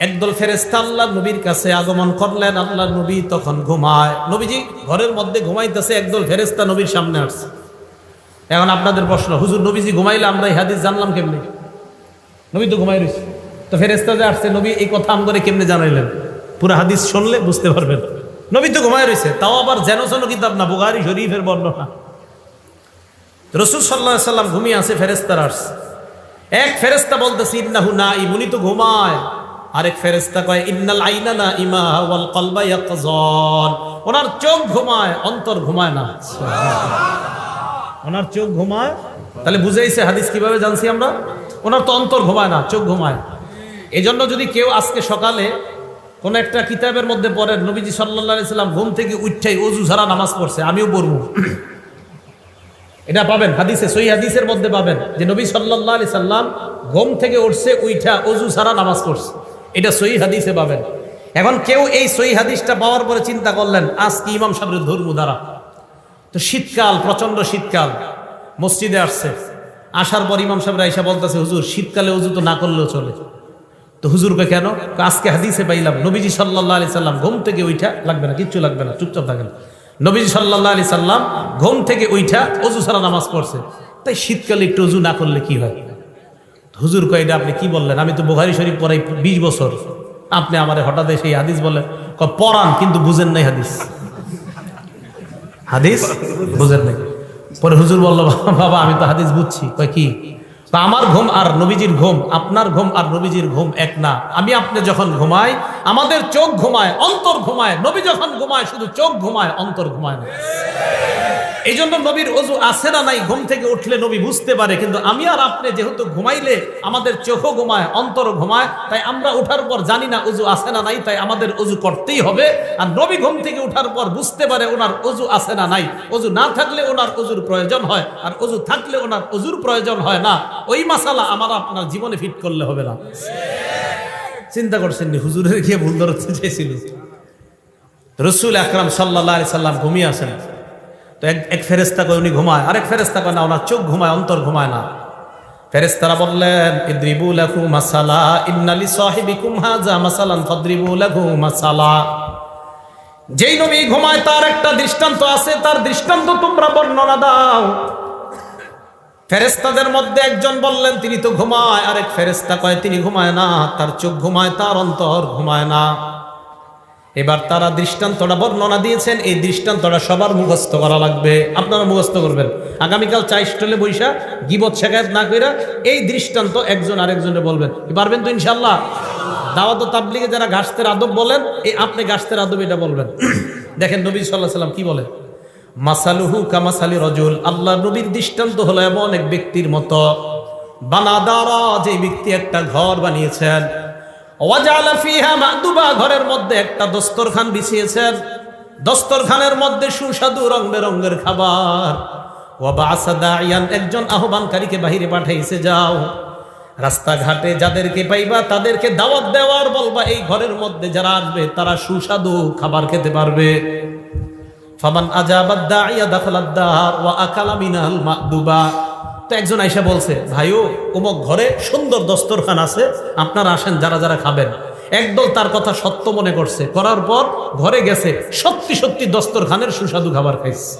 একদল ফেরেস্তা আল্লাহ নবীর কাছে আগমন করলেন আল্লাহ নবী তখন ঘুমায়। নবীজি ঘরের মধ্যে ঘুমাইতেছে, একদল ফেরেস্তা নবীর সামনে আসছে। এখন আপনাদের প্রশ্ন, হুজুর নবীজি ঘুমাইলে আমরা এই হাদিস জানলাম কেমনি? নবী তো ঘুমাই রয়েছে। তো ফেরেস্তা যে আসছে, নবী এই কথা আম করে কেমনে জানাইলেন? পুরো হাদিস শুনলে বুঝতে পারবেন। নবী তো ঘুমাই রয়েছে, তাও আবার যেন যেন কিতাব না বুগারি শরীফের বর্ণনা। রসুল সাল্লাহ সাল্লাম ঘুমিয়ে আছে ফেরেস্তার আসছে এক ফেরেস্তা বলতেছে, ইন্নাহু না ইমুনি তো ঘুমায়। আরেক ফেরেস্তা কয়, ইন্নাল আইনা না ইমা ওয়াল কলবা ইয়াকজন। ওনার চোখ ঘুমায়, অন্তর ঘুমায় না। ওনার চোখ ঘুমায়? তাহলে বুঝাইছে হাদিস কীভাবে জানছি আমরা? ওনার তো অন্তর ঘুমায় না, চোখ ঘুমায়। এই জন্য যদি কেউ আজকে সকালে কোন একটা কিতাবের মধ্যে পড়েন, নবীজি সাল্লাহ সাল্লাম ঘুম থেকে উঠছেই অজু ছাড়া নামাজ পড়ছে, আমিও পড়ব। এটা পাবেন হাদিসে সই হাদিসের মধ্যে পাবেন যে নবী সাল্লাহ আলি সাল্লাম ঘুম থেকে উঠছে, উইঠা অজু ছাড়া নামাজ পড়ছে। এটা সই হাদিসে পাবেন। এখন কেউ এই সই হাদিসটা পাওয়ার পরে চিন্তা করলেন আজ কি ইমাম সাহেবের ধর্ম দ্বারা তো শীতকাল প্রচণ্ড শীতকাল, মসজিদে আসছে। আসার পর ইমাম সাহেব আইসা বলতেছে, হুজুর, শীতকালে উজু তো না করলেও চলে। তো হুজুরকে কেন? আজকে হাদিসে পাইলাম, নবীজি সাল্লাহ আলি সাল্লাম ঘুম থেকে ওইটা লাগবে না, কিচ্ছু লাগবে না, চুপচাপ থাকেন। নবীজি সাল্লাহ আলি সাল্লাম ঘুম থেকে ওইটা অজু সারা নামাজ পড়ছে। তাই শীতকালে একটু অজু না করলে কি হয়? হুজুর কয়টা আপনি কি বললেন? আমি তো বুখারি শরীফ পড়াই বিশ বছর। আপনি আমার হঠাৎ সেই হাদিস বলে পড়ান, কিন্তু বুঝেন নাই হাদিস। হাদিস? বুঝেন নাই। পরে হুজুর বলল, বাবা, আমি তো হাদিস বুঝছি। কয়, কি? তা আমার ঘুম আর নবীজির ঘুম, আপনার ঘুম আর নবীজির ঘুম এক না। আমি আপনি যখন ঘুমাই, আমাদের চোখ ঘুমায়, অন্তর ঘুমায়, নবী যখন ঘুমায়, শুধু চোখ ঘুমায়, অন্তর ঘুমায় না। এই জন্য নবীর অজু আছে না নাই? ঘুম থেকে উঠলে নবী বুঝতে পারে, কিন্তু আমি আর আপনি যেহেতু ঘুমাইলে আমাদের চোখও ঘুমায়, অন্তর ঘুমায়, তাই আমরা উঠার পর জানি না অজু আছে না নাই, তাই আমাদের অজু করতেই হবে। আর নবী ঘুম থেকে উঠার পর বুঝতে পারে ওনার অজু আছে না নাই। অজু না থাকলে ওনার অজুর প্রয়োজন হয়, আর অজু থাকলে ওনার অজুর প্রয়োজন হয় না। ওই মাসালা আমার আপনার জীবনে ফিট করলে হবে না। চিন্তা করছেন হুজুরের গিয়ে ভুল ধরতে চেয়েছিল রসুল আকরাম সাল্লাহ সাল্লাম ঘুমিয়ে আসেন। তো এক এক ফেরেস্তা কয়, উনি ঘুমায়। আরেক ফেরেস্তা কয়, না, ওনার চোখ ঘুমায়, অন্তর ঘুমায় না। ফেরেস্তারা বললেন, ইদ্রিবু লাহু মাসালা ইন্নালি সাহিবিকুম হাজা মাসালান ফাদ্রিবু লাহু মাসালা। যেই নবী ঘুমায়, তার একটা দৃষ্টান্ত আছে, তার দৃষ্টান্ত তোমরা বর্ণনা দাও। ফেরেস্তাদের মধ্যে একজন বললেন, তিনি তো ঘুমায়। আরেক ফেরেস্তা কয়, তিনি ঘুমায় না, তার চোখ ঘুমায়, তার অন্তর ঘুমায় না। এবার তারা দৃষ্টান্তটা বর্ণনা দিয়েছেন, এই দৃষ্টান্তটা সবার মুখস্থ করা লাগবে। আপনারা মুখস্থ করবেন। আগামীকাল চাই স্টলে বৈশা গিবত শেখায়ত না কইরা এই দৃষ্টান্ত একজন আরেকজনে বলবেন। পারবেন তো ইনশাল্লাহ দাওয়াত তাবলিগে যারা গাছতের আদব বলেন, এই আপনি গাছতের আদব এটা বলবেন। দেখেন নবী সাল্লাহ সাল্লাম কি বলেন? মাসালুহু কামাসালি রজুল, আল্লাহ নবীর দৃষ্টান্ত হলো এমন এক ব্যক্তির মতো। বানাদারা যে ব্যক্তি একটা ঘর বানিয়েছেন ঘরের মধ্যে একটা দস্তরখান বিছিয়েছেন। দস্তরখানের মধ্যে সুস্বাদু রং বেরঙ্গের খাবার একজন আহ্বানকারীকে বাহিরে পাঠাইছে, যাও। রাস্তাঘাটে যাদেরকে পাইবা, তাদেরকে দাওয়াত দেওয়ার বলবা, এই ঘরের মধ্যে যারা আসবে, তারা সুস্বাদু খাবার খেতে পারবে। ফামান আজাবাদ দাইয়া দাখালাদ দার ওয়া আকালা মিনাল মাদুবা তো একজন আইসা বলছে, ভাইও অমুক ঘরে সুন্দর দস্তরখান আছে, আপনারা আসেন, যারা যারা খাবেন। একদল তার কথা সত্য মনে করছে। করার পর ঘরে গেছে, সত্যি সত্যি দস্তরখানের সুস্বাদু খাবার খাইছে।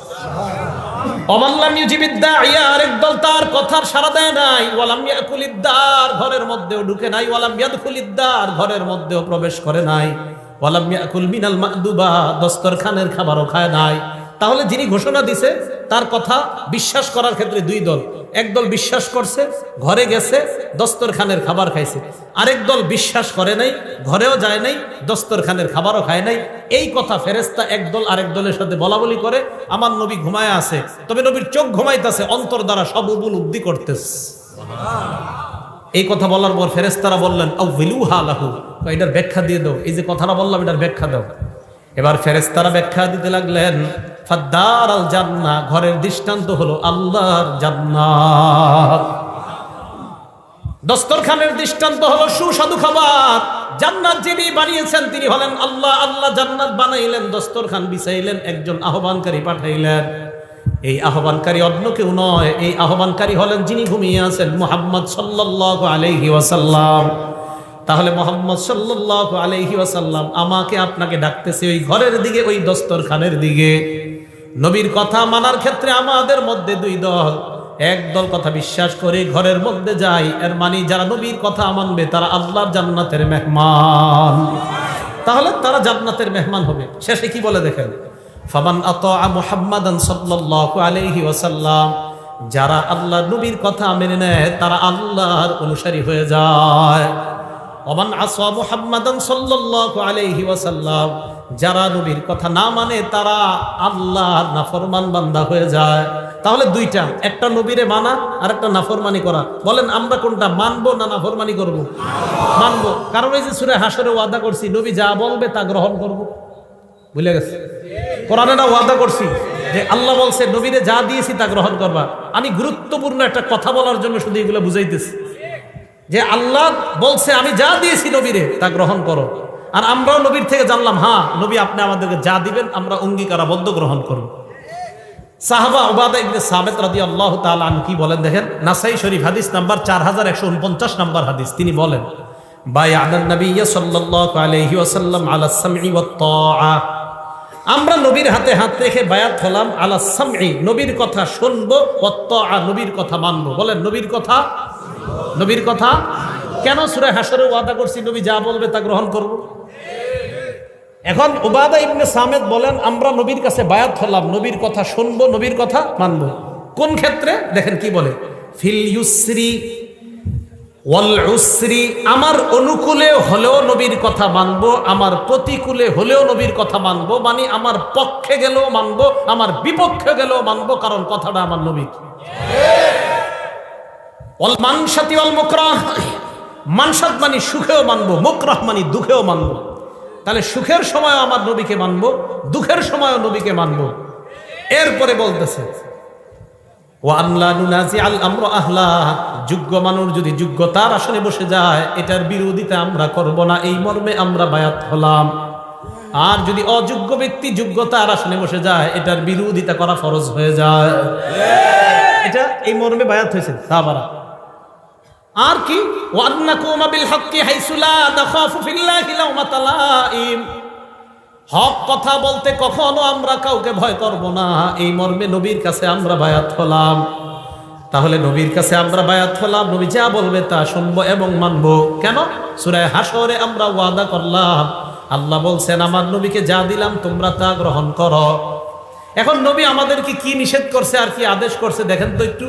দস্তরখানের খাবারও খায় নাই। তাহলে যিনি ঘোষণা দিছে, তার কথা বিশ্বাস করার ক্ষেত্রে দুই দল। একদল বিশ্বাস করছে, ঘরে গেছে, দস্তরখানের খাবার খাইছে। আরেক দল বিশ্বাস করে নাই, ঘরেও যায় নাই, দস্তরখানের খাবারও খায় নাই। এই কথা ফেরেস্তা একদল আরেক দলের সাথে বলা বলি করে, আমার নবী ঘুমায় আছে, তবে নবীর চোখ ঘুমাইতেছে, অন্তর দ্বারা সব উবুল উব্দি করতেছে। এই কথা বলার পর ফেরেস্তারা বললেন হালাহু এটার ব্যাখ্যা দিয়ে দাও। এই যে কথাটা বললাম, এটার ব্যাখ্যা দাও। এবার ফেরেস্তারা ব্যাখ্যা দিতে লাগলেন ফাদ্দার আল জান্না ঘরের দৃষ্টান্ত হলো আল্লাহর জান্নাত। দস্তরখানের দৃষ্টান্ত হলো সুস্বাদু খাবার। জান্নাত যিনি বানিয়েছেন, তিনি হলেন আল্লাহ। আল্লাহ জান্নাত বানাইলেন, দস্তরখান বিছাইলেন, একজন আহ্বানকারী পাঠাইলেন। এই আহ্বানকারী অন্য কেউ নয়, এই আহ্বানকারী হলেন যিনি ঘুমিয়ে আছেন, মোহাম্মদ সাল্লাল্লাহু আলাইহি ওয়াসাল্লাম। তাহলে মোহাম্মদ সাল্লাহ আলহি ওয়াসাল্লাম আমাকে আপনাকে ডাকতেছে ওই ঘরের দিকে, ওই দস্তরখানের দিকে। নবীর কথা মানার ক্ষেত্রে আমাদের মধ্যে দুই দল। এক দল কথা বিশ্বাস করে ঘরের মধ্যে যায়। এর মানে যারা নবীর কথা মানবে, তারা আল্লাহর জান্নাতের মেহমান। তাহলে তারা জান্নাতের মেহমান হবে। শেষে কি বলে দেখেন? ফামান আত মুহাম্মাদান সাল্লাল্লাহু আলাইহি ওয়াসাল্লাম, যারা আল্লাহ নবীর কথা মেনে নেয়, তারা আল্লাহর অনুসারী হয়ে যায়। ওমান আসওয়া মুহাম্মাদান সাল্লাল্লাহু আলাইহি ওয়াসাল্লাম যারা নবীর কথা না মানে তারা আল্লাহর নাফরমান বান্দা হয়ে যায়। তাহলে দুইটা, একটা নবীরে মানা আর একটা নাফরমানি করা। বলেন, আমরা কোনটা, মানবো না নাফরমানি করব? মানবো। কারণ এই যে সুরে হাসরে ওয়াদা করছি, নবী যা বলবে তা গ্রহণ করব। বুঝলে গেছে? কোরআনে না ওয়াদা করছি যে আল্লাহ বলছে, নবীরে যা দিয়েছি তা গ্রহণ করবা। আমি গুরুত্বপূর্ণ একটা কথা বলার জন্য শুধু এগুলো বুঝাইতেছি। যে আল্লাহ বলছে, আমি যা দিয়েছি নবীরে তা গ্রহণ করো। আর আমরাও নবীর থেকে জানলাম হ্যাঁ নবী আপনি আমাদেরকে যা দিবেন, আমরা অঙ্গীকারাবদ্ধ গ্রহণ করব। সাহাবা ওবাদা ইবনে সামেত রাদি আল্লাহ তাআলা কি বলেন দেখেন? নাসাই শরীফ হাদিস নাম্বার চার হাজার একশো উনপঞ্চাশ নাম্বার হাদিস। তিনি বলেন বাই আদান নবী সাল্লাল্লাহু আলাইহি ওয়াসাল্লাম আলা সামঈ ওয়াত তাআ। আমরা নবীর হাতে হাত রেখে বায়াত হলাম, আলা সামঈ, নবীর কথা শুনব, ওয়াত তাআ, নবীর কথা মানবো। বলেন, নবীর কথা? নবীর কথা? কেন সুরে হাসরে ওয়াদা করছি? নবী যা বলবে তা গ্রহণ করব। এখন উবাদা ইবনে সামেদ বলেন, আমরা নবীর কাছে বায়াত হলাম নবীর কথা শুনব, নবীর কথা মানব। কোন ক্ষেত্রে? দেখেন কি বলে, ফিল উসরি, আমার অনুকূলে হলেও নবীর কথা মানব, আমার প্রতিকূলে হলেও নবীর কথা মানব মানে আমার পক্ষে গেলেও মানব, আমার বিপক্ষে গেলেও মানব, কারণ কথাটা আমার নবীর। অল মানসাতি অল মুকরাহ, মানসাত মানি সুখেও মানব, মুকরাহ মানি দুঃখেও মানবো। তাহলে সুখের সময় আমার নবীকে মানবো দুঃখের সময়ও নবীকে মানব। এরপরে বলতেছে ও আল্লাহ নুনাজি আল আমর আহলা যোগ্য মানুষ যদি যোগ্যতার আসনে বসে যায় এটার বিরোধিতা আমরা করব না এই মর্মে আমরা বায়াত হলাম। আর যদি অযোগ্য ব্যক্তি যোগ্যতার আসনে বসে যায় এটার বিরোধিতা করা ফরজ হয়ে যায়। এটা এই মর্মে বায়াত হয়েছে। সাহাবারা লাউমাতা লাইম হক কথা বলতে কখনো আমরা কাউকে ভয় করব না। এই মর্মে নবীর কাছে আমরা বায়াত হলাম। তাহলে নবীর কাছে আমরা বায়াত হলাম, নবী যা বলবে তা শুনব এবং মানবো। কেন? সুরায় হাসরে আমরা ওয়াদা করলাম। আল্লাহ বলছেন, আমার নবীকে যা দিলাম তোমরা তা গ্রহণ করো। এখন নবী আমাদেরকে কি নিষেধ করছে আর কি আদেশ করছে, দেখেন তো একটু।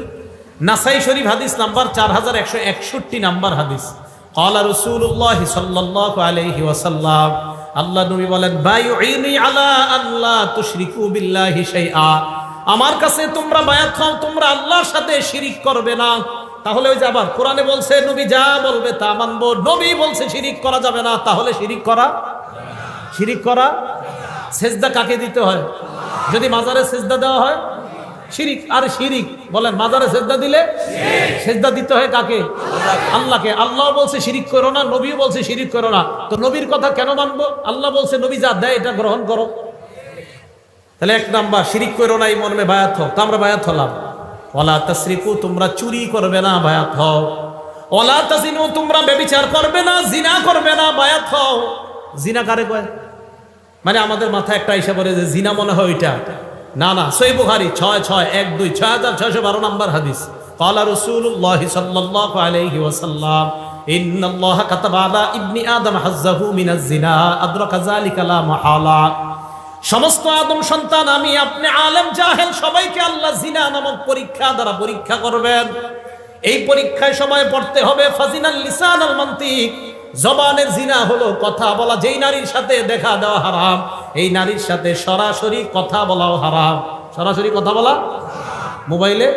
নাসাই শরীফ হাদিস নাম্বার চার হাজার একশো একষট্টি নাম্বার হাদিস। কলা রসুল্লাহ সাল্লাহ আলহি ওয়াসাল্লাম, আল্লাহ নবী বলেন আলা আল্লাহ তুশরিকু বিল্লাহি শাইআ। আমার কাছে তোমরা বায়াত খাও, তোমরা আল্লাহর সাথে শিরিক করবে না। তাহলে ওই যে আবার কোরআনে বলছে, নবী যা বলবে তা মানবো। নবী বলছে, শিরিক করা যাবে না। তাহলে শিরিক করা শিরিক করা, সেজদা কাকে দিতে হয়? যদি মাজারে সেজদা দেওয়া হয়? শিরিক আর শিরিক? বলেন মাজারে সেজদা দিলে? সেজদা দিতে হয় কাকে? আল্লাহকে। আল্লাহ বলছে শিরিক করো না নবী বলছে শিরিক করো না। তো নবীর কথা কেন মানবো? আল্লাহ বলছে নবী যা দেয় এটা গ্রহণ করো। তাহলে এক নাম্বার শিরিক করো না এই মর্মে বায়াত হও। তো আমরা বায়াত হলাম। ওলা তসরিকু তোমরা চুরি করবে না বায়াত হও। ওলা তাজিনু তোমরা বেবিচার করবে না জিনা করবে না বায়াত হও। জিনা কারে কয়? মানে আমাদের মাথায় একটা হিসাব করে যে জিনা মনে হয় ওইটা। না না সই বুহারি ছয় ছয় এক দুই ছয় হাজার ছয়শো বারো নম্বর হাদিস قال رسول الله صلى الله عليه وسلم إن الله كتب على ابن آدم حظه من الزنا أدرك ذلك لا محالة সমস্ত আদম সন্তান আমি আপনি আলেম জাহেল সবাইকে আল্লাহ জিনা নামক পরীক্ষা দ্বারা পরীক্ষা করবেন এই পরীক্ষায় সময় পড়তে হবে ফাজিনাল লিসান আল মান্তিক জবানের জিনা হলো কথা বলা যেই নারীর সাথে দেখা দেওয়া হারাম এই নারীর সাথে সরাসরি কথা বলাও হারাম। সরাসরি কথা বলা? মোবাইলে?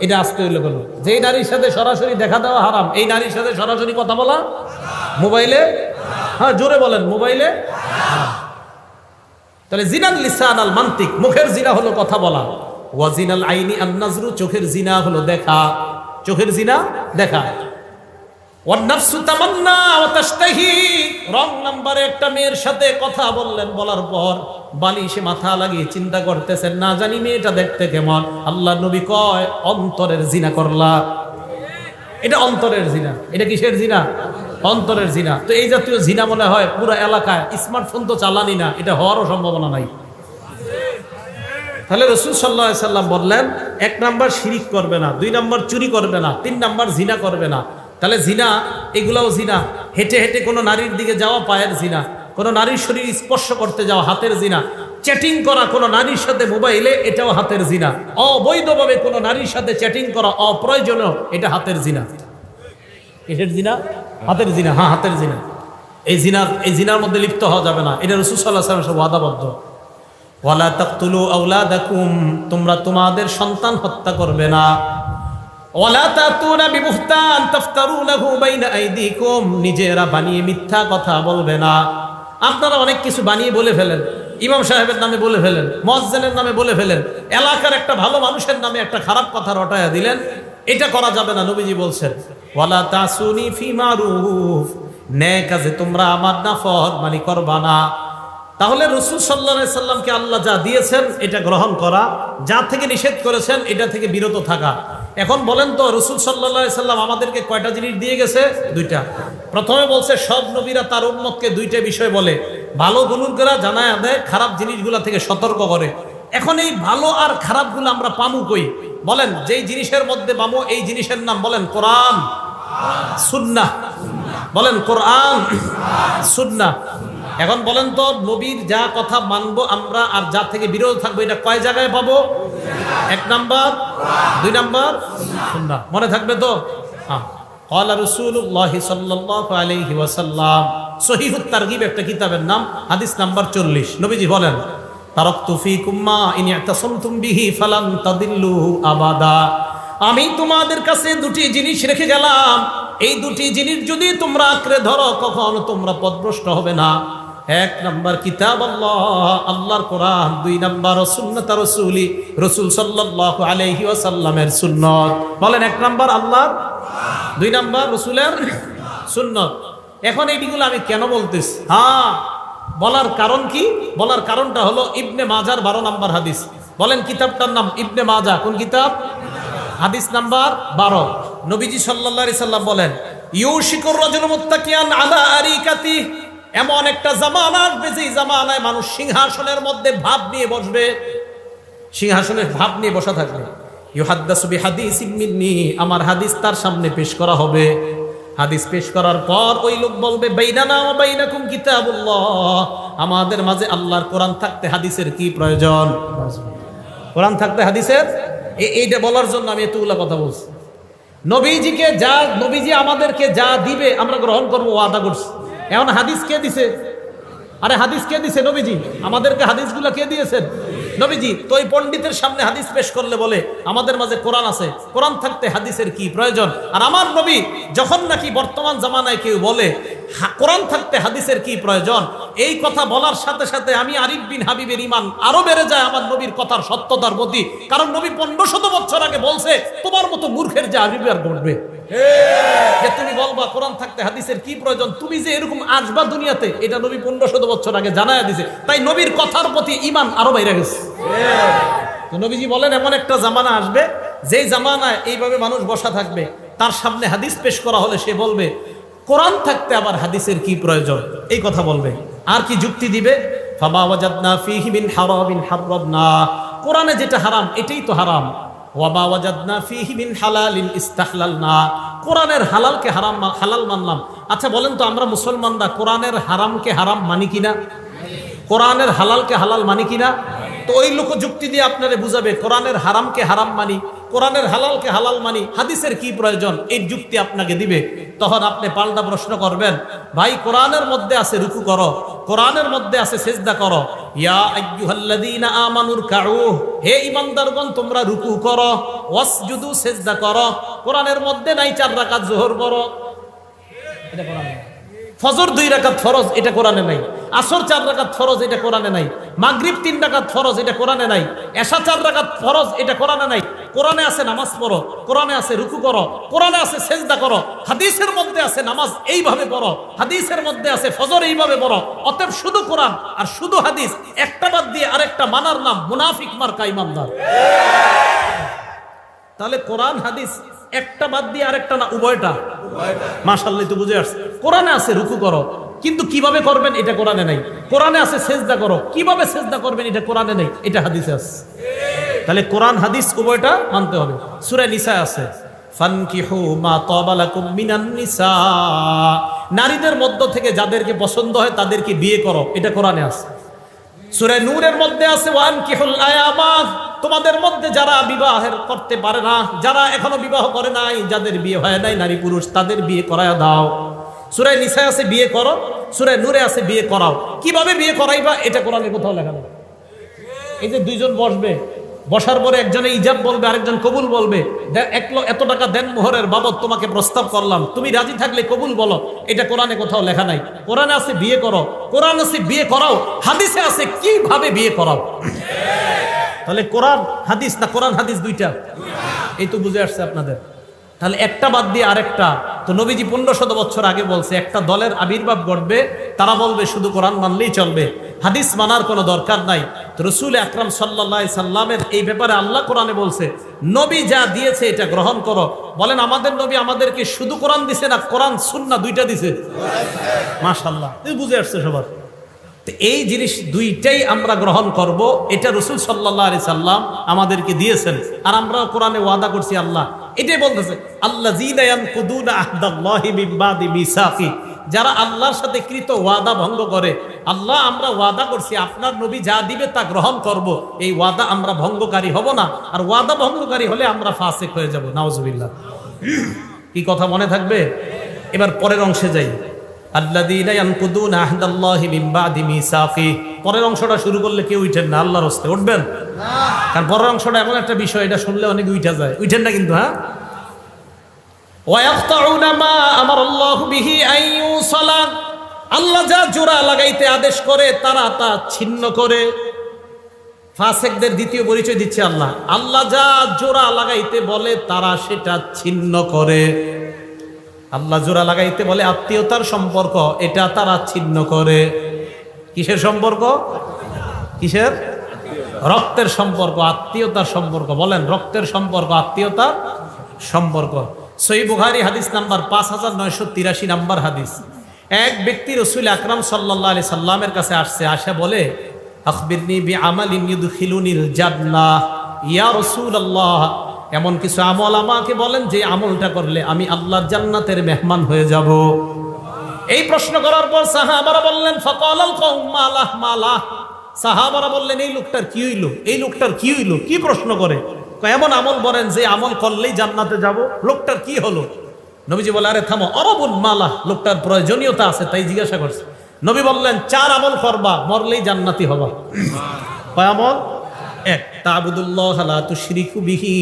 এটা আসতে হইল কেন? যেই নারীর সাথে সরাসরি দেখা দেওয়া হারাম, এই নারীর সাথে সরাসরি কথা বলা? মোবাইলে? হ্যাঁ জোরে বলেন, মোবাইলে? তাহলে জিনাল লিসান আল মান্তিক, মুখের জিনা হলো কথা বলা। ওয়াজিনাল আইনি আন নাজরু, চোখের জিনা হলো দেখা। চোখের জিনা দেখা। একটা মেয়ের সাথে কথা বললেন, বলার মাথা লাগিয়ে চিন্তা করতেছেন না জানি দেখতে কেমন। আল্লাহ অন্তরের জিনা করলা। এটা অন্তরের জিনা। এটা কিসের জিনা? অন্তরের জিনা। তো এই জাতীয় জিনা মনে হয় পুরো এলাকায় স্মার্টফোন তো চালানি না, এটা হওয়ারও সম্ভাবনা নাই। তাহলে রসুল সাল্লাহ সাল্লাম বললেন, এক নাম্বার শিরিক করবে না, দুই নাম্বার চুরি করবে না, তিন নাম্বার জিনা করবে না। তাহলে জিনা, এগুলাও জিনা। হেঁটে হেঁটে কোনো নারীর দিকে যাওয়া পায়ের জিনা। কোনো নারীর শরীর স্পর্শ করতে যাওয়া হাতের জিনা। চ্যাটিং করা কোনো নারীর সাথে মোবাইলে, এটাও হাতের জিনা। অবৈধভাবে কোনো নারীর সাথে চ্যাটিং করা অপ্রয়োজনীয়, এটা হাতের জিনা। কিসের জিনা? হাতের জিনা হ্যাঁ হাতের জিনা। এই জিনার এই জিনার মধ্যে লিপ্ত হওয়া যাবে না। এটা রসুল সাল্লাহ সাল্লাম সব ওয়াদাবদ্ধ। ওয়ালা তাকতুলু আওলাদাকুম, তোমরা তোমাদের সন্তান হত্যা করবে না। নিজেরা বানিয়ে মিথ্যা কথা বলবে না। আপনারা অনেক কিছু বানিয়ে বলে ফেলেন। ইমাম সাহেবের নামে বলে ফেলেন মসজিদের নামে বলে ফেলেন, এলাকার একটা ভালো মানুষের নামে একটা খারাপ কথা রটায়া দিলেন। এটা করা যাবে না, নবীজি বলছেন, ওয়ালা তাসুনি ফি মারুফ। ন্যায় কাজে তোমরা আমার নাফর মানে করবা না। তাহলে রসুল সাল্লা সাল্লামকে আল্লাহ যা দিয়েছেন, এটা গ্রহণ করা, যা থেকে নিষেধ করেছেন, এটা থেকে বিরত থাকা। এখন বলেন তো, রসুল সাল্লা সাল্লাম আমাদেরকে কয়টা জিনিস দিয়ে গেছে? দুইটা। প্রথমে বলছে, সব নবীরা তার উন্মতকে দুইটা বিষয় বলে। ভালো গুলুরগেরা জানায় দেয় খারাপ জিনিসগুলা থেকে সতর্ক করে। এখন এই ভালো আর খারাপগুলো আমরা পামু কই? বলেন, যেই জিনিসের মধ্যে পামু, এই জিনিসের নাম বলেন কোরআন সুন্না বলেন কোরআন সুন্না এখন বলেন তো নবীর যা কথা মানবো আমরা আর যা থেকে বিরত থাকবো এটা কয় জায়গায় পাবো এক নাম্বার দুই নাম্বার সুন্না মনে থাকবে তো হ্যাঁ قال رسول الله صلى الله عليه وسلم সহিহ তারগিব একটা কিতাবের নাম হাদিস নাম্বার 40 নবীজি বলেন তারাকতু ফিকুম মা ইন ইয়াতাসামতুম বিহি ফালান তাদিল্লু আবাদা আমি তোমাদের কাছে দুটি জিনিস রেখে গেলাম এই দুটি জিনিস যদি তোমরা আঁকড়ে ধরো কখনো তোমরা পদভ্রষ্ট হবে না এক নাম্বার কিতাব আল্লাহ, আল্লাহর কোরআন, দুই নাম্বার সুন্নত রসুলি, রসুল সাল্লাল্লাহু আলাইহি ওয়াসাল্লামের সুন্নত। বলেন, এক নাম্বার আল্লাহর, দুই নাম্বার রসুলের সুন্নত। এখন এইগুলো আমি কেন বলতেছি? হ্যাঁ বলার কারণ কি? বলার কারণটা হলো ইবনে মাজার বারো নাম্বার হাদিস। বলেন, কিতাবটার নাম ইবনে মাজা, কোন কিতাব? হাদিস নাম্বার বারো। নবীজি আলাইহি সাল্লাম বলেন, ইউশিকুর রাজুল মুত্তাকিয়ান আলা আরিকাতি এমন একটা জামানা আসবে যে জামানায় মানুষ সিংহাসনের মধ্যে ভাব নিয়ে বসবে। সিংহাসনের ভাব নিয়ে বসা থাকবে। ইউহাদ্দাসু বিহাদিস মিন্নি, আমার হাদিস তার সামনে পেশ করা হবে। হাদিস পেশ করার পর ওই লোক বলবে, বাইনানা ওয়া বাইনাকুম কিতাবুল্লাহ। আমাদের মাঝে আল্লাহর কোরআন থাকতে হাদিসের কি প্রয়োজন? কোরআন থাকতে হাদিসের? এইটা বলার জন্য আমি এতগুলা কথা বলছি। নবীজিকে যা নবীজি আমাদেরকে যা দিবে আমরা গ্রহণ করব, ওয়াদা করছি। এখন হাদিস কে দিছে? আরে হাদিস কে দিছে নবীজি? আমাদেরকে হাদিসগুলো কে দিয়েছেন? নবীজি, তো ওই পণ্ডিতের সামনে হাদিস পেশ করলে বলে, আমাদের মাঝে কোরআন আছে। কোরআন থাকতে হাদিসের কি প্রয়োজন? আর আমার নবী যখন নাকি বর্তমান জামানায় কেউ বলে কোরআন থাকতে হাদিসের কি প্রয়োজন? এই কথা বলার সাথে সাথে আমি আরিফ বিন হাবিবের ইমান আরও বেড়ে যায় আমার নবীর কথার সত্যতার প্রতি। কারণ নবী পনেরো শত বছর আগে বলছে, তোমার মতো মূর্খের যে আর ঘটবে। যে তুমি বলবা কোরআন থাকতে হাদিসের কি প্রয়োজন? তুমি যে এরকম আসবা দুনিয়াতে, এটা নবী পনেরো শত বছর আগে দিছে। তাই নবীর কথার প্রতি ইমান আরও বাইরে গেছে। তো নবীজি বলেন, এমন একটা জামানা আসবে, যেই জামানায় এইভাবে মানুষ বসা থাকবে, তার সামনে হাদিস পেশ করা হলে সে বলবে, কোরআন থাকতে আবার হাদিসের কি প্রয়োজন? এই কথা বলবে। আর কি যুক্তি দিবে? কোরআনে যেটা হারাম, এটাই তো হারাম। ওয়ামা ওয়াজাদনা ফীহি মিন হালালিন ইস্তাহলালনা। কোরআনের হালালকে হারাম হালাল মানলাম। আচ্ছা বলেন তো আমরা মুসলমানরা কোরআনের হারামকে হারাম মানি কিনা? কোরআনের হালালকে হালাল মানি কিনা? তো ওই লোক যুক্তি দিয়ে আপনারা বুঝাবে, কোরআনের হারামকে হারাম মানি। কোরআনের হালালকে হালাল মানি, হাদিসের কি প্রয়োজন, এই যুক্তি আপনাকে দিবে। তখন আপনি পাল্টা প্রশ্ন করবেন, ভাই, কোরআনের মধ্যে আছে রুকু করো, কোরআনের মধ্যে আছে সেজদা করো। ইয়া হে তোমরা রুকু করো সেজদা করো। কোরআনের মধ্যে নাই চার রাকাত জোহর করো এটা। ফজর দুই রাকাত ফরজ, এটা কোরআনে নাই। আসর চার রাকাত ফরজ, এটা কোরআনে নাই। মাগরিব তিন রাকাত ফরজ, এটা কোরআনে নাই। এশা চার রাকাত ফরজ, এটা কোরআনে নাই। কোরআনে আছে নামাজ পড়ো, কোরআনে আছে রুকু করো, কোরআনে আছে সেজদা করো, হাদিসের মধ্যে আছে নামাজ এইভাবে পড়ো, হাদিসের মধ্যে আছে ফজর এইভাবে পড়ো, অতএব শুধু কোরআন আর শুধু হাদিস, একটা বাদ দিয়ে আরেকটা মানার নাম মুনাফিক মার্কা ইমানদার। তাহলে কোরআন, হাদিস একটা বাদ দিয়ে আরেকটা না, উভয়টা। মাশাল্লাহ তো বুঝে আসছে। কোরআনে আছে, রুকু করো। কিন্তু কীভাবে করবেন এটা কোরআনে নাই। কোরআনে আছে, সেজদা করো। কীভাবে সেজদা করবেন এটা কোরআনে নেই, এটা হাদিসে আছে। তাহলে কোরআন, হাদিস, উভয়টা মানতে হবে। সুরে নিসা আছে নারীদের মধ্য থেকে যাদেরকে পছন্দ হয়, তাদেরকে বিয়ে করো। এটা কোরআনে আছে। সুরে নূরের মধ্যে আছে ওয়ান কিহুল আয়ামাত তোমাদের মধ্যে যারা বিবাহের করতে পারে না, যারা এখনও বিবাহ করে নাই, যাদের বিয়ে হয় নাই, নারী পুরুষ, তাদের বিয়ে করায় দাও। সূরা নিসায় আছে, বিয়ে করো। সূরা নূরে আছে, বিয়ে করাও। কীভাবে বিয়ে করাইবা, এটা কোরআনে কোথাও লেখা নেই। এই যে দুইজন বসবে, বসার পরে একজনে ইজাব বলবে, আরেকজন কবুল বলবে এত টাকা দেন মোহরের বাবদ, তোমাকে প্রস্তাব করলাম। তুমি রাজি থাকলে কবুল বলো। এটা কোরআনে কোথাও লেখা নাই। কোরআনে আছে, বিয়ে করো। কোরআন আছে, বিয়ে করাও। হাদিসে আছে, কীভাবে বিয়ে করাও? তাহলে কোরআন হাদিস না কোরআন হাদিস দুইটা? এই তো বুঝে আসছে আপনাদের। তাহলে একটা বাদ দিয়ে আরেকটা। তো নবীজি পনেরো শত বছর আগে বলছে, একটা দলের আবির্ভাব ঘটবে, তারা বলবে শুধু কোরআন মানলেই চলবে। হাদিস মানার কোনো দরকার নাই। তো রসুল আকরাম সাল্লাহ সাল্লামের এই ব্যাপারে আল্লাহ কোরআনে বলছে, নবী যা দিয়েছে এটা গ্রহণ করো। বলেন, আমাদের নবী আমাদেরকে শুধু কোরআন দিছে না, কোরআন সুন্না দুইটা দিছে? মাশাল্লাহ বুঝে আসছে সবার। তো এই জিনিস দুইটাই আমরা গ্রহণ করব। এটা রসুল সাল্লাহ আলি সাল্লাম আমাদেরকে দিয়েছেন। আর আমরা কোরআনে ওয়াদা করছি, আল্লাহ এটাই বলতেছে আল্লাহ যারা আল্লাহর সাথে কৃত ওয়াদা ভঙ্গ করে, আল্লাহ আমরা ওয়াদা করছি, আপনার নবী যা দিবে তা গ্রহণ করব। এই ওয়াদা আমরা ভঙ্গকারী হব না, আর ওয়াদা ভঙ্গকারী হলে আমরা ফাসেক হয়ে যাব নাওজবিল্লাহ কি কথা মনে থাকবে? এবার পরের অংশে যাই। পরের অংশটা শুরু করলে কেউ উঠেন না, আল্লাহর হস্তে উঠবেন? কারণ পরের অংশটা এমন একটা বিষয়, এটা শুনলে অনেক উঠা যায়। উঠেন না কিন্তু হ্যাঁ? আল্লাহ যা জোড়া লাগাইতে আদেশ করে, তারা তা ছিন্ন করে। ফাসেকদের দ্বিতীয় পরিচয় দিচ্ছে আল্লাহ। আল্লাহ যা জোড়া লাগাইতে বলে, তারা সেটা ছিন্ন করে। আল্লাহ জোড়া লাগাইতে বলে আত্মীয়তার সম্পর্ক, এটা তারা ছিন্ন করে। কিসের সম্পর্ক? কিসের? রক্তের সম্পর্ক, আত্মীয়তার সম্পর্ক। বলেন, রক্তের সম্পর্ক, আত্মীয়তার সম্পর্ক। সই হাদিস নাম্বার পাঁচ হাজার নয়শো তিরাশি নাম্বার হাদিস। এক ব্যক্তি রসুল আকরাম সাল্লাহ আলি সাল্লামের কাছে আসছে, আসে বলে, আখবিরনি বি আমালিন ইউদখিলুনিল জান্নাহ। ইয়া রাসূলুল্লাহ এমন কিছু আমল আমাকে বলেন যে আমলটা করলে আমি আল্লাহর জান্নাতের মেহমান হয়ে যাব। এই প্রশ্ন করার পর সাহাবারা বললেন ফকাল মালাহ মালাহ। সাহাবারা বললেন, এই লোকটার কি হইল? এই লোকটার কি হইল? কি প্রশ্ন করে? এমন আমল বলেন যে আমল করলেই জান্নাতে যাব। লোকটার কি হলো? নবীজি বলে, আরে থামো অরবুল মালাহ, লোকটার প্রয়োজনীয়তা আছে তাই জিজ্ঞাসা করছে। নবী বললেন, চার আমল করবা, মরলেই জান্নাতি হবা। কয় আমল? এক, তাবুদুল্লাহ লা তুশরিকু বিহি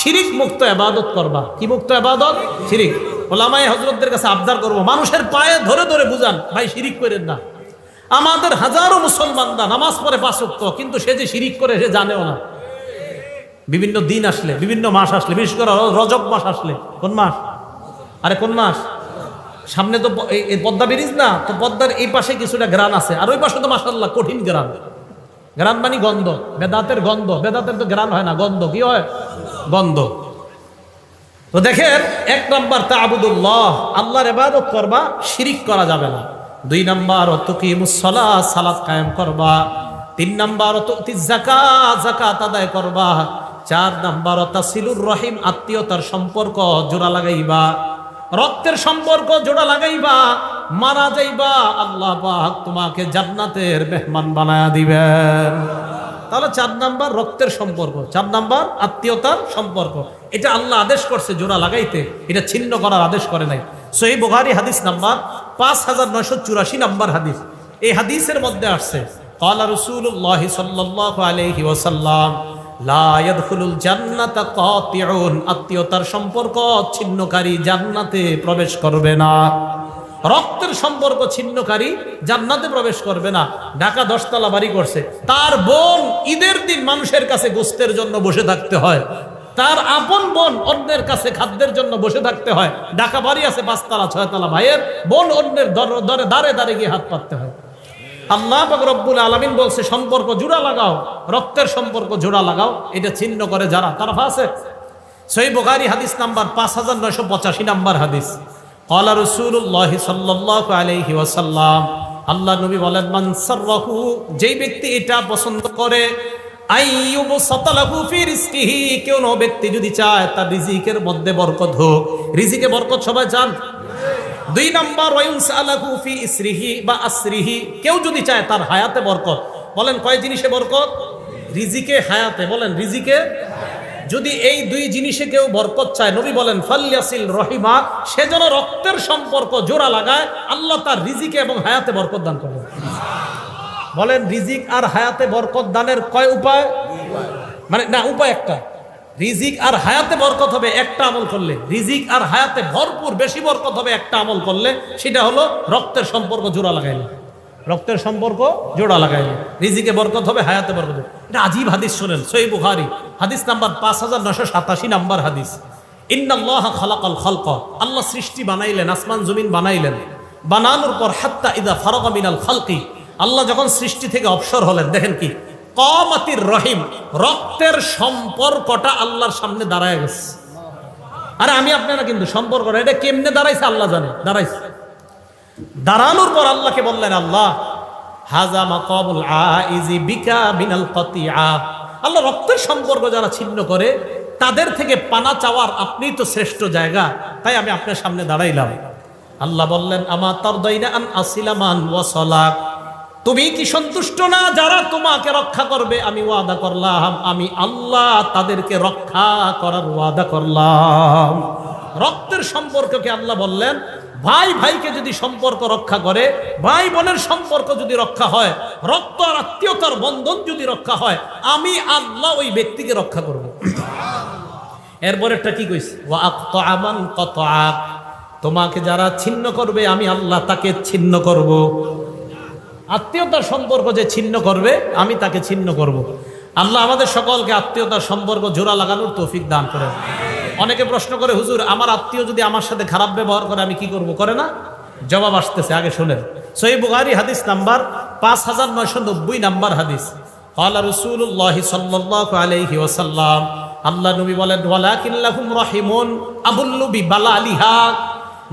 শিরিক মুক্ত ইবাদত করবা। কি মুক্ত ইবাদত শিরিক। ওলামায়ে হজরতদের কাছে আবদার করব, মানুষের পায়ে ধরে ধরে বুঝান, ভাই শিরিক করেন না। আমাদের হাজারো মুসলমানরা নামাজ পড়ে পাঁচ ওয়াক্ত, কিন্তু সে যে শিরিক করে, সে জানেও না। বিভিন্ন দিন আসলে, বিভিন্ন মাস আসলে, বিশেষ করে রজব মাস আসলে। কোন মাস? আরে কোন মাস? সামনে তো পদ্মা ব্রিজ না? তো পদ্মার এই পাশে কিছুটা গ্রান আছে, আর ওই পাশে তো মাসাল্লাহ কঠিন গ্রান। গ্রান মানে গন্ধ বেদাতের গন্ধ বেদাতের তো গ্রান হয় না, গন্ধ, কি হয়? গন্ধ। তো দেখেন, এক নম্বর তা আবুদুল্লাহ আল্লাহর এবাদত করবা, শিরিক করা যাবে না। দুই নম্বর তুকিমুসলা সালাত কায়েম করবা। তিন নম্বর তুতি জাকাত জাকাত আদায় করবা। চার নম্বর তাসিলুর রহিম আত্মীয়তার সম্পর্ক জোড়া লাগাইবা। রক্তের সম্পর্ক জোড়া লাগাইবা, মারা যাইবা, আল্লাহ পাক তোমাকে জান্নাতের মেহমান বানায়া দিবেন। তাহলে চার নাম্বার রক্তের সম্পর্ক, চার নাম্বার আত্মীয়তার সম্পর্ক। এটা আল্লাহ আদেশ করছে জোড়া লাগাইতে, এটা ছিন্ন করার আদেশ করে নাই। সো এই বোহারি হাদিস নাম্বার পাঁচ হাজার নয়শো চুরাশি নাম্বার হাদিস। এই হাদিসের মধ্যে আসছে কলা রসুল্লাহ সাল্লাহ আলহি ওসাল্লাম আত্মীয়তার সম্পর্ক ছিন্নকারী জান্নাতে প্রবেশ করবে না। রক্তের সম্পর্ক ছিন্নকারী জান্নাতে প্রবেশ করবে না। ঢাকা দশতলা বাড়ি করছে। তার বোন ঈদের দিন মানুষের কাছে গোস্তের জন্য বসে থাকতে হয়। তার আপন বোন অন্যের কাছে খাদ্যের জন্য বসে থাকতে হয়। ঢাকা বাড়ি আছে পাঁচতলা, ছয়তলা ভাইয়ের বোন অন্যের দরে দাঁড়ে দাঁড়ে গিয়ে হাত পাততে হয়। আল্লাহ রব্বুল আলামিন বলছে, সম্পর্ক জোড়া লাগাও, রক্তের সম্পর্ক জোড়া লাগাও। এটা ছিন্ন করে যারা, তারা ফাসে সহি বুখারী হাদিস নাম্বার পাঁচ হাজার নয়শো পঁচাশি নাম্বার হাদিস। কলা রসুল্লাহ সাল্লাহ আলহি ওয়াসাল্লাম, আল্লাহ নবী বলেন মানসারহু যেই ব্যক্তি এটা পছন্দ করে কেউ ব্যক্তি যদি চায়, তার রিজিকের মধ্যে বরকত হোক। রিজিকে বরকত সবাই চান। দুই নম্বর ইসরিহি বা আসরিহি। কেউ যদি চায় তার হায়াতে বরকত। বলেন, কয় জিনিসে বরকত? রিজিকে হায়াতে। বলেন, রিজিকে? যদি এই দুই জিনিসে কেউ বরকত চায়, নবী বলেন, ফাল্যাসিল রহিমা, সে যেন রক্তের সম্পর্ক জোড়া লাগায়, আল্লাহ তার রিজিকে এবং হায়াতে বরকত দান করবেন। বলেন, রিজিক আর হায়াতে বরকত দানের কয় উপায়? মানে না, উপায় একটা। রিজিক আর হায়াতে বরকত হবে একটা আমল করলে। রিজিক আর হায়াতে ভরপুর বেশি বরকত হবে একটা আমল করলে, সেটা হলো রক্তের সম্পর্ক জোড়া লাগাইলে। রক্তের সম্পর্ক জোড়া লাগাইলে। রিজিকে বরকত হবে, হায়াতে বরকত হবে। এটা আজীব হাদিস শোনেন সই বুহারি হাদিস নাম্বার পাঁচ হাজার নশো সাতাশি নাম্বার হাদিস। ইন্নাল্লাহ খালাকাল খালক। আল্লাহ সৃষ্টি বানাইলেন, আসমান জমিন বানাইলেন। বানানোর পর হাত্তা ইদা ফারকা মিনাল খালকি। আল্লাহ যখন সৃষ্টি থেকে অবসর হলেন, দেখেন কি? কমাতির রহিম, রক্তের সম্পর্কটা আল্লাহর সামনে দাঁড়ায় গেছে। আরে আমি আপনারা কিন্তু সম্পর্ক এটা কেমনে দাঁড়াইছে আল্লাহ জানে, দাঁড়াইছে। দাঁড়ানোর পর আল্লাহকে বললেন, আল্লাহ, হাজা মাকাবুল আইজি বিকা বিনাল কতিয়া আল্লাহ রক্তের সম্পর্ক যারা ছিন্ন করে, তাদের থেকে পানা চাওয়ার আপনি তো শ্রেষ্ঠ জায়গা, তাই আমি আপনার সামনে দাঁড়াইলাম। আল্লাহ বললেন, আমা তার দইনা আন আসিলামান ওয়াসলাক তুমি কি সন্তুষ্ট না? যারা তোমাকে রক্ষা করবে, আমি ওয়াদা করলাম, আমি আল্লাহ তাদেরকে রক্ষা করার ওয়াদা করলাম। রক্তের সম্পর্ককে আল্লাহ বললেন, ভাই ভাইকে যদি সম্পর্ক রক্ষা করে, ভাই বোনের সম্পর্ক যদি রক্ষা হয়, রক্ত আর আত্মীয়তার বন্ধন যদি রক্ষা হয়, আমি আল্লাহ ওই ব্যক্তিকে রক্ষা করব। এরপরেরটা কি কইছে? আমান কত তোমাকে যারা ছিন্ন করবে, আমি আল্লাহ তাকে ছিন্ন করব। আত্মীয়তার সম্পর্ক যে ছিন্ন করবে, আমি তাকে ছিন্ন করব। আল্লাহ আমাদের সকলকে আত্মীয়তার সম্পর্ক জোড়া লাগানোর তৌফিক দান করে অনেকে প্রশ্ন করে, হুজুর, আমার আত্মীয় যদি আমার সাথে খারাপ ব্যবহার করে, আমি কি করব? করে না। জবাব আসতেছে, আগে শোনেন। সই বুগারি হাদিস নাম্বার পাঁচ হাজার নয়শো নব্বই নাম্বার হাদিস। আল্লাহ রসুল্লাহ সাল্লাহ আলহি ওসাল্লাম আল্লাহ নবী বলেন ওয়ালাকিল্লাহুম রহিমুন আবুল্লুবি বালা আলিহা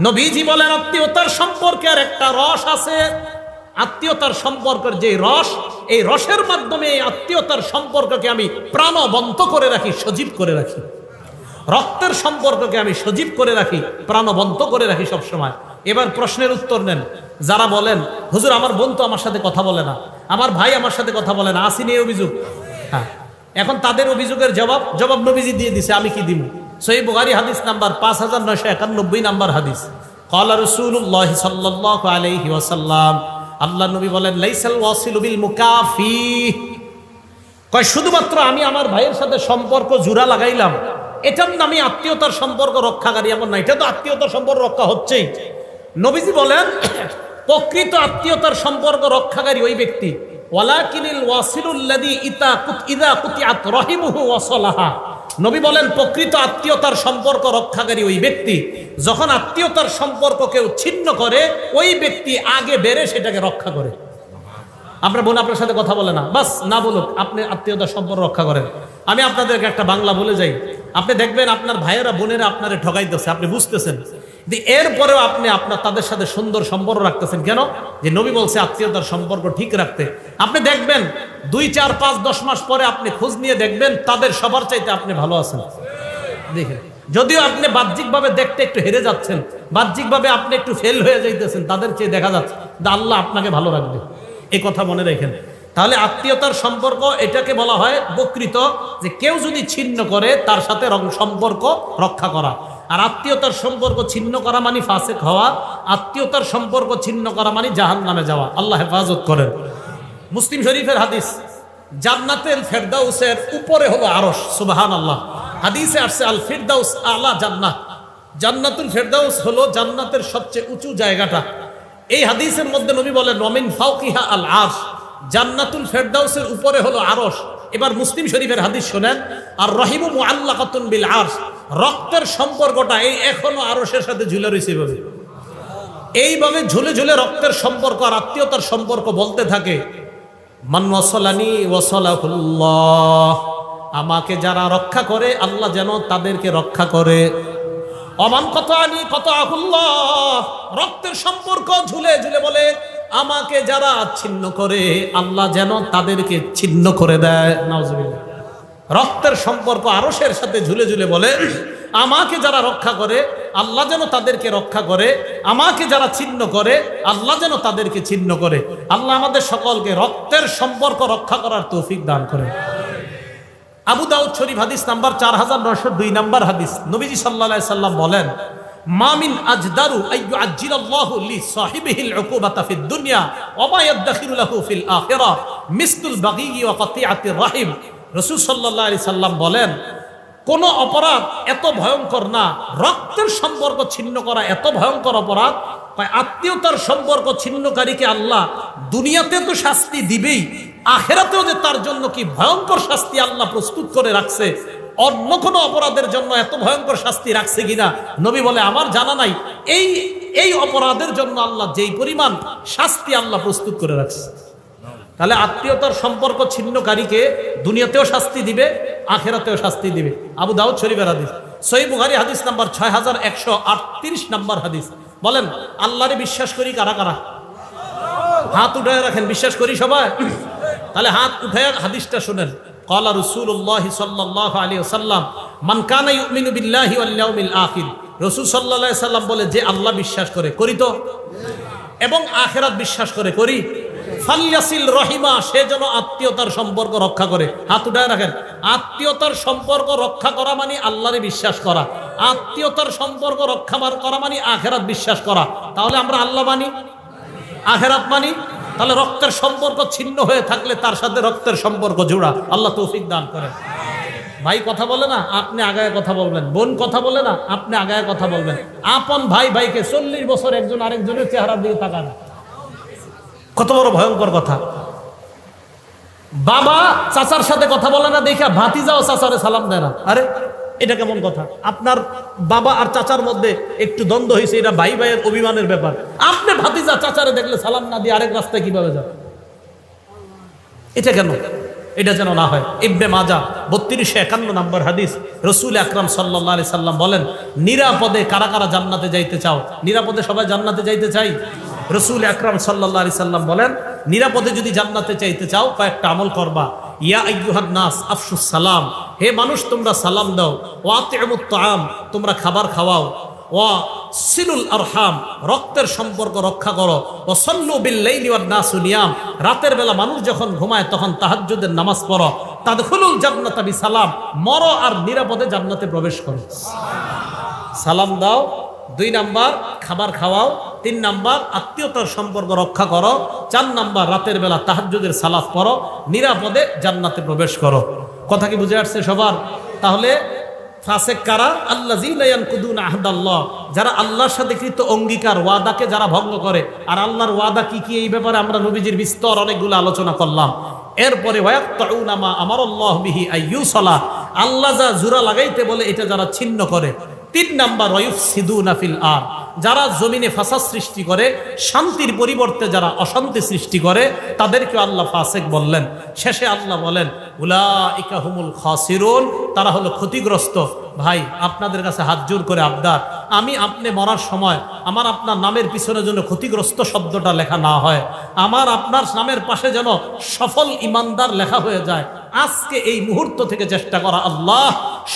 নবীজি বলেন, আত্মীয়তার সম্পর্কে আর একটা রস আছে। আত্মীয়তার সম্পর্কের যে রস, এই রসের মাধ্যমে এই আত্মীয়তার সম্পর্ককে আমি প্রাণবন্ত করে রাখি, সজীব করে রাখি। রক্তের সম্পর্ককে আমি সজীব করে রাখি, প্রাণবন্ত করে রাখি সবসময়। এবার প্রশ্নের উত্তর নেন। যারা বলেন, হুজুর, আমার বোন তো আমার সাথে কথা বলে না। আমার ভাই আমার সাথে কথা বলে না। আসিনি অভিযোগ? হ্যাঁ। এখন তাদের অভিযোগের জবাব জবাব নবীজি দিয়ে দিছে, আমি কি দিব সই বুগারি হাদিস নাম্বার পাঁচ হাজার নয়শো একানব্বই নাম্বার হাদিস। কলা রসুল্লাহ সাল্লাহ আলহি ওয়াসাল্লাম আল্লাহ নবী বলেন, লাইসাল ওয়াসিলু বিল মুকাফি। কয়, শুধুমাত্র আমি আমার ভাইয়ের সাথে সম্পর্ক জুড়া লাগাইলাম। এটার নামে আত্মীয়তার সম্পর্ক রক্ষাকারী এমন না, এটা তো আত্মীয়তার সম্পর্ক রক্ষা হচ্ছেই। নবীজি বলেন, প্রকৃত আত্মীয়তার সম্পর্ক রক্ষাকারী ওই ব্যক্তি। ওয়ালাকিনিল ওয়াসিলুল্লাদি ইতা কুত, ইদা কুতিয়াত রহিমুহু ওয়াসলাহা নবী বলেন, প্রকৃত আত্মীয়তার সম্পর্ক রক্ষাকারী ওই ব্যক্তি। যখন আত্মীয়তার সম্পর্ক কেউ ছিন্ন করে, ওই ব্যক্তি আগে বেড়ে সেটাকে রক্ষা করে। আপনার বোন আপনার সাথে কথা বলে না। বাস, না বলুক, আপনি আত্মীয়তার সম্পর্ক রক্ষা করেন। আমি আপনাদেরকে একটা বাংলা বলে যাই। আপনি দেখবেন আপনার ভাইয়েরা, বোনেরা আপনারে ঠকাইতেছে আপনি বুঝতেছেন। এরপরেও আপনি আপনার তাদের সাথে সুন্দর সম্পর্ক রাখতেছেন। কেন? যে নবী বলছে, আত্মীয়তার সম্পর্ক ঠিক রাখতে। আপনি দেখবেন, দুই, চার, পাঁচ, দশ মাস পরে আপনি খোঁজ নিয়ে দেখবেন, তাদের সবার চাইতে আপনি ভালো আছেন। দেখেন, যদিও আপনি বাহ্যিকভাবে দেখতে একটু হেরে যাচ্ছেন, বাহ্যিকভাবে আপনি একটু ফেল হয়ে যাইতেছেন, তাদের চেয়ে দেখা যাচ্ছে। আল্লাহ আপনাকে ভালো রাখবে। এই কথা মনে রেখেন। তাহলে আত্মীয়তার সম্পর্ক, এটাকে বলা হয় বকৃত যে কেউ যদি ছিন্ন করে, তার সাথে সম্পর্ক রক্ষা করা। আর আত্মীয়তার সম্পর্ক ছিন্ন করা মানে ফাসেক হওয়া, আত্মীয়তার সম্পর্ক ছিন্ন করা মানে জাহান নামে যাওয়া। আল্লাহ হেফাজত করেন। মুসলিম শরীফের হাদিস জান্নাতের ফেরদাউসের উপরে হলো আরশ সুবাহান আল্লাহ হাদিসে আসছে, আল ফেরদাউস আলা জান্নাত জান্নাতুল ফেরদাউস হলো জান্নাতের সবচেয়ে উঁচু জায়গাটা। এই হাদিসের মধ্যে নবী বলেন রমিন ফাউকিহা আল আরশ। জান্নাতুল ফেরদাউসের উপরে হলো আরশ। এবার মুসলিম শরীফের হাদিস শোনেন, আর রহিমু মুআল্লাকাতুন বিল আরশ রক্তের সম্পর্কটা এই এখনও আরশের সাথে ঝুলে রয়েছে এভাবে। এইভাবে ঝুলে ঝুলে রক্তের সম্পর্ক আর আত্মীয়তার সম্পর্ক বলতে থাকে, মান ওয়াসালানি ওয়াসালাহুল্লাহ আমাকে যারা রক্ষা করে, আল্লাহ যেন তাদেরকে রক্ষা করে। অমান কত আনি কত আহুল্লাহ রক্তের সম্পর্ক ঝুলে ঝুলে বলে আমাকে যারা ছিন্ন করে, আল্লাহ যেন তাদেরকে ছিন্ন করে দেয়। রক্তের সম্পর্ক আরসের সাথে ঝুলে ঝুলে বলে, আমাকে যারা রক্ষা করে, আল্লাহ যেন তাদেরকে রক্ষা করে। আমাকে যারা ছিন্ন করে, আল্লাহ যেন তাদেরকে ছিন্ন করে। আল্লাহ আমাদের সকলকে রক্তের সম্পর্ক রক্ষা করার তৌফিক দান করে। আবু দাউদ শরীফ হাদিস নাম্বার চার হাজার নশো দুই নাম্বার হাদিস। নবীজি সাল্লা সাল্লাম বলেন মামিন আজদারু আইয়ু আজ্জিলাল্লাহু লি সাহিবিহিল উকুবাতা ফিদ দুনিয়া ওয়া ইয়াদখিরু লাহু ফিল আখিরাহ মিসলুল বাগী ওয়া কাতিআতির রাহিম। রাসূল সাল্লাল্লাহু আলাইহি সাল্লাম বলেন, কোন অপরাধ এত ভয়ঙ্কর না, রক্তের সম্পর্ক ছিন্ন করা এত ভয়ঙ্কর অপরাধ কয় আত্মীয়তার সম্পর্ক ছিন্নকারীকে আল্লাহ দুনিয়াতে তো শাস্তি দিবেই, আখেরাতেও যে তার জন্য কি ভয়ঙ্কর শাস্তি আল্লাহ প্রস্তুত করে রাখছে অন্য কোনো অপরাধের জন্য এত ভয়ঙ্কর শাস্তি রাখছে কিনা? নবী বলে, আমার জানা নাই। এই এই অপরাধের জন্য আল্লাহ যেই পরিমাণ শাস্তি আল্লাহ প্রস্তুত করে রাখছে। তাহলে আত্মীয়তার সম্পর্ক ছিন্নকারীকে দুনিয়াতেও শাস্তি দিবে, আখেরাতেও শাস্তি দিবে। আবু দাউদ শরীফের হাদিস। সই বুহারি হাদিস নাম্বার ছয় হাজার একশো আটত্রিশ নাম্বার হাদিস। বলেন, আল্লাহরে বিশ্বাস করি কারা কারা? হাত উঠায় রাখেন, বিশ্বাস করি সবাই? তাহলে হাত উঠায় হাদিসটা শুনেন। কলা রসুল্লাহ সাল্লাহ আলী সাল্লাম মানকানা ইউমিনু বিল্লাহি ইয়াউমিল আখির। রসুল সাল্লাহ সাল্লাম বলে, যে আল্লাহ বিশ্বাস করে, করি তো। এবং আখেরাত বিশ্বাস করে, করি। ফালিয়াসিল রহিমা, সে যেন আত্মীয়তার সম্পর্ক রক্ষা করে। হাত উঠায় রাখেন। আত্মীয়তার সম্পর্ক রক্ষা করা মানে আল্লাহরে বিশ্বাস করা। আত্মীয়তার সম্পর্ক রক্ষা করা মানে আখেরাত বিশ্বাস করা। তাহলে আমরা আল্লাহ মানি? আখেরাত মানি? তাহলে রক্তের সম্পর্ক ছিন্ন হয়ে থাকলে তার সাথে রক্তের সম্পর্ক জোড়া। আল্লাহ তৌফিক দান করেন। ভাই কথা বলে না? আপনি আগায় কথা বলবেন। বোন কথা বলে না? আপনি আগায় কথা বলবেন। আপন ভাই ভাইকে চল্লিশ বছর একজন আরেকজনের চেহারার দিকে তাকান। কত বড় ভয়ঙ্কর কথা। বাবা চাচার সাথে কথা বলে না, দেখা ভাতিজাও চাচারে সালাম দেয় না। আরে এটা কেমন কথা? আপনার বাবা আর চাচার মধ্যে একটু দ্বন্দ্ব হয়েছে, এটা ভাই ভাইয়ের অভিমানের ব্যাপার। আপনি ভাতিজা চাচারে দেখলে সালাম না দিয়ে আরেক রাস্তায় কীভাবে যান? এটা কেন? এটা যেন না হয়। ইবনে মাজা বত্রিশশো একান্ন নম্বর হাদিস, রসুল আকরাম সাল্লাহ আলি সাল্লাম বলেন, নিরাপদে কারা কারা জান্নাতে যাইতে চাও? নিরাপদে সবাই জান্নাতে যাইতে চাই? রসুল আকরাম সাল্লাহ সাল্লাম বলেন, নিরাপদে যদি জান্নাতে চাইতে চাও, কয়েকটা আমল করবা। ইয়া আইয়ুহান নাস আফসুস সালাম। হে মানুষ, তোমরা সালাম দাও। ওয়াতিমুত তাআম, তোমরা খাবার খাওয়াও। ওয়া সিলুল আরহাম, রক্তের সম্পর্ক রক্ষা করো। ও সল্লু বিল্লাইলি ওয়ান নাসু নিয়াম, রাতের বেলা মানুষ যখন ঘুমায়, তখন তাহাজ্জুদের নামাজ পড়ো। তাদখুলুল জান্নাতা বিসালাম, মরো আর নিরাপদে জান্নাতে প্রবেশ করো। সালাম দাও। দুই নাম্বার, খাবার খাওয়াও। তিন নাম্বার, আত্মীয়তার সম্পর্ক রক্ষা করো। চার নাম্বার, রাতের বেলা তাহাজ্জুদের সালাফ পড়ো। নিরাপদে জান্নাতে প্রবেশ করো। কথা কি বুঝে আসছে সবার? তাহলে ফাসেক কারা? আল্লাহ জিনায়ানকুদুন আহদাল্লাহ। যারা আল্লাহর সাথে কৃত অঙ্গীকার, ওয়াদাকে যারা ভঙ্গ করে। আর আল্লাহর ওয়াদা কি কি? এই ব্যাপারে আমরা নবীজির বিস্তর অনেকগুলো আলোচনা করলাম। এরপরে আমার আল্লাহ বিহি আইয়ুসলা। আল্লাহ যা জুরা লাগাইতে বলে, এটা যারা ছিন্ন করে। তিন নাম্বার ওয়ুফ সিদু নাফিল আর। যারা জমিনে ফাসাদ সৃষ্টি করে, শান্তির পরিবর্তে যারা অশান্তি সৃষ্টি করে তাদেরকে আল্লাহ ফাসেক বললেন। শেষে আল্লাহ বলেন উলা ইকাহুমুল খাসিরুন। তারা হলো ক্ষতিগ্রস্ত। ভাই, আপনাদের কাছে হাত জোর করে আবদার। আমি আপনি মরার সময় আমার আপনার নামের পিছনে যেন ক্ষতিগ্রস্ত শব্দটা লেখা না হয়। আমার আপনার নামের পাশে যেন সফল ইমানদার লেখা হয়ে যায়। আজকে এই মুহূর্ত থেকে চেষ্টা করা আল্লাহ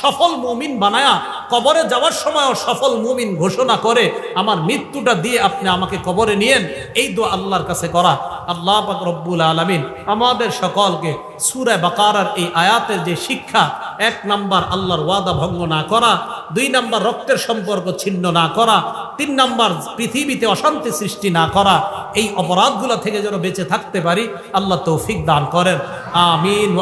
সফল মুমিন বানায়া কবরে যাওয়ার সময়ও সফল মুমিন ঘোষণা করে আমার মৃত্যুটা দিয়ে আপনি আমাকে কবরে নিয়েন এই দোয়া আল্লাহর কাছে করা। আল্লাহ পাক রব্বুল আলমিন আমাদের সকলকে সুরে বাকারার এই আয়াতের যে শিক্ষা, এক নাম্বার আল্লাহর ওয়াদা ভঙ্গ না করা, দুই নাম্বার রক্তের সম্পর্ক ছিন্ন না করা, তিন নাম্বার পৃথিবীতে অশান্তি সৃষ্টি না করা, এই অপরাধগুলো থেকে যেন বেঁচে থাকতে পারি, আল্লাহ তৌফিক দান করেন। আমিন ও